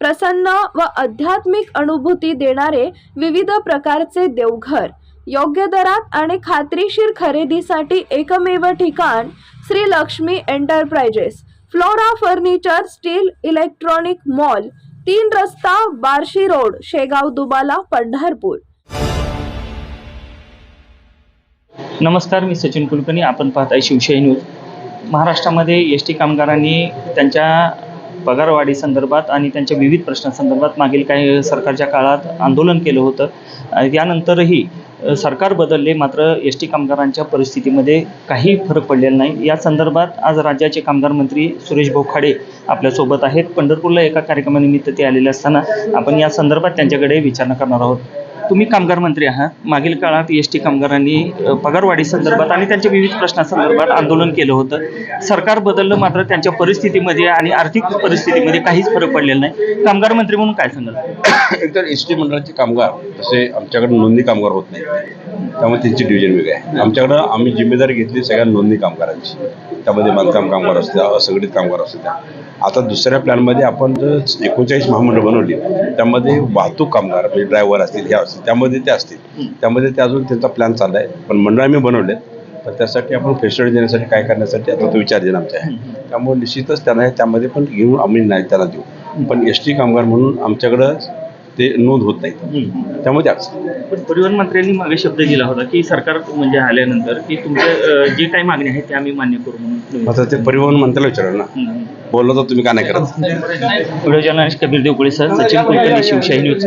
प्रसन्न व आध्यात्मिक अनुभूती देणारे विविध प्रकारचे देवघर. योग्य दरात आणि खात्रीशीर खरेदीसाठी एकमेव ठिकाण Shri Lakshmi enterprises. Flora furniture steel electronic mall तीन रस्ता बार्शी रोड शेगाव दुबाला पंढरपूर. नमस्कार मी सचिन कुलकर्णी. आपण पाहताय शिवशाही न्यूज. महाराष्ट्रामध्ये एस टी कामगारांनी त्यांच्या पगारवाढी संदर्भात आणि त्यांच्या विविध प्रश्नांसंदर्भात मागील काही सरकारच्या काळात आंदोलन केलं होतं. यानंतरही सरकार बदलले मात्र एस टी कामगारांच्या परिस्थितीमध्ये काही फरक पडलेला नाही. या संदर्भात आज राज्याचे कामगार मंत्री सुरेश भोखाडे आपल्यासोबत आहेत. पंढरपूरला एका कार्यक्रमानिमित्त ते आलेले असताना आपण या संदर्भात त्यांच्याकडे विचारणा करणार आहोत. तुम्ही कामगार मंत्री आहात. मागील काळात एस टी कामगारांनी पगारवाढी संदर्भात आणि त्यांच्या विविध प्रश्नांसंदर्भात आंदोलन केलं होतं. सरकार बदललं मात्र त्यांच्या परिस्थितीमध्ये आणि आर्थिक परिस्थितीमध्ये काहीच फरक पडलेला नाही. कामगार मंत्री म्हणून काय सांगाल? एकतर एस टी मंडळाचे कामगार तसे आमच्याकडे नोंदणी कामगार होत नाही. त्यामुळे त्यांची डिव्हिजन वेगळी आहे. आमच्याकडं आम्ही जिम्मेदारी घेतली सगळ्या नोंदणी कामगारांची. त्यामध्ये बांधकाम कामगार असू द्या असंघटित कामगार असू द्या. आता दुसऱ्या प्लॅनमध्ये आपण जर एकोणचाळीस महामंडळ बनवली. त्यामध्ये वाहतूक कामगार म्हणजे ड्रायव्हर असतील हे असतील. त्यामध्ये ते असतील. त्यामध्ये ते अजून त्यांचा प्लॅन चालला आहे. पण मंडळ आम्ही बनवले तर त्यासाठी आपण फेसिलिटी देण्यासाठी काय करण्यासाठी आता तो विचार देणं आमचा आहे. त्यामुळे निश्चितच त्यांना त्यामध्ये पण घेऊन आम्ही नाही त्याला देऊ. पण एस टी कामगार म्हणून आमच्याकडं ते नोंद होत नाही. त्यामुळे पण परिवहन मंत्र्यांनी मागे शब्द दिला होता की सरकार म्हणजे आल्यानंतर की तुमचे अ, जे काही मागणी आहे ते आम्ही मान्य करू म्हणून आता ते परिवहन मंत्र्याला विचारलं ना. बोललो तर तुम्ही का नाही करत? Video journalist Kabir Devkule sir Sachin Kulkarni Shivshahi news.